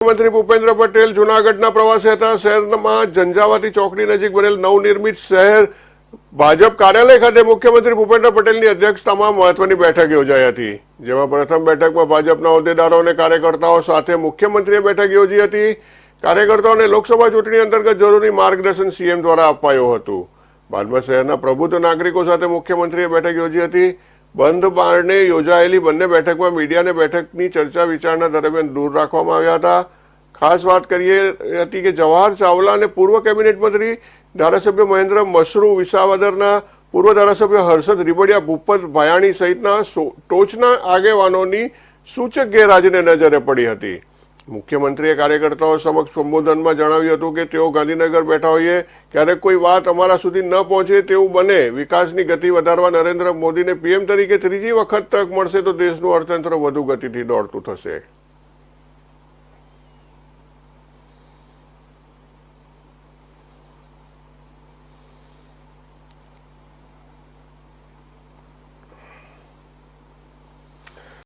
મુખ્યમંત્રી ભૂપેન્દ્ર પટેલ જૂનાગઢના પ્રવાસે હતા. શહેરમાં ઝંઝાવાતી ચોકડી નજીક બનેલ નવનિર્મિત શહેર ભાજપ કાર્યાલય ખાતે મુખ્યમંત્રી ભૂપેન્દ્ર પટેલની અધ્યક્ષતામાં મહત્વની બેઠક યોજાઈ હતી, જેમાં પ્રથમ બેઠકમાં ભાજપના હોદ્દેદારો અને કાર્યકર્તાઓ સાથે મુખ્યમંત્રીએ બેઠક યોજી હતી. કાર્યકર્તાઓને લોકસભા ચૂંટણી અંતર્ગત જરૂરી માર્ગદર્શન સીએમ દ્વારા અપાયું હતું. બાદમાં શહેરના પ્રબુદ્ધ નાગરિકો સાથે મુખ્યમંત્રીએ બેઠક યોજી હતી. બંધ બારણે યોજાયેલી બંને બેઠકમાં મીડિયાને બેઠકની ચર્ચા વિચારણા દરમિયાન દૂર રાખવામાં આવ્યા હતા. ખાસ વાત કરીએ હતી કે જવાહર ચાવલા અને પૂર્વ કેબિનેટ મંત્રી ધારાસભ્ય મહેન્દ્ર મશરૂ વિસાવદરના પૂર્વ ધારાસભ્ય હર્ષદ રીબડિયા ભૂપત ભાયાણી સહિતના ટોચના આગેવાનોની સૂચક ગેરહાજરી નજરે પડી હતી. મુખ્યમંત્રીએ કાર્યકર્તાઓ સમક્ષ સંબોધનમાં જણાવ્યું હતું કે તેઓ ગાંધીનગર બેઠા હોઈએ, ક્યારેક કોઈ વાત અમારા સુધી ન પહોંચે તેવું બને. વિકાસની ગતિ વધારવા નરેન્દ્ર મોદીને પીએમ તરીકે ત્રીજી વખત તક મળશે તો દેશનું અર્થતંત્ર વધુ ગતિથી દોડતું થશે.